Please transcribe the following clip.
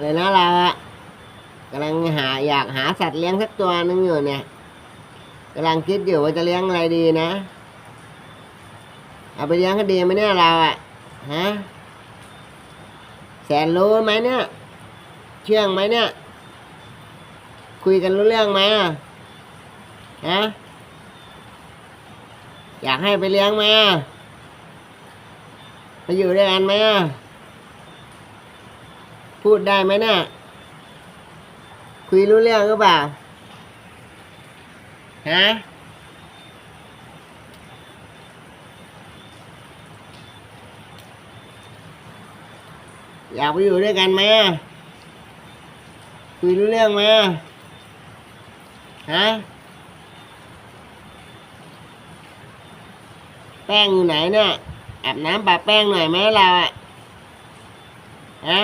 เลยนะเราอะกำลังหาอยากหาสัตว์เลี้ยงสักตัวหนึงอยู่เนี่ยกำลังคิดอยู่ว่าจะเลี้ยงอะไรดีนะ เอาไปเลี้ยงก็ดีไหมเนี่ยเราอะฮะแสนรู้ไหมเนี่ย เชื่องไหมเนี่ย คุยกันรู้เรื่องไหมอะฮะอยากให้ไปเลี้ยงไหมอะไปอยู่ด้วยกันไหมอะ พูดได้ไหมเนี่ยคุยรู้เรื่องหรือเปล่า ฮะ อยากไปอยู่ด้วยกันไหมคุยรู้เรื่องไหมฮะ แป้งอยู่ไหนเนี่ยอาบน้ำปะแป้งหน่อยไหมเราอะฮะ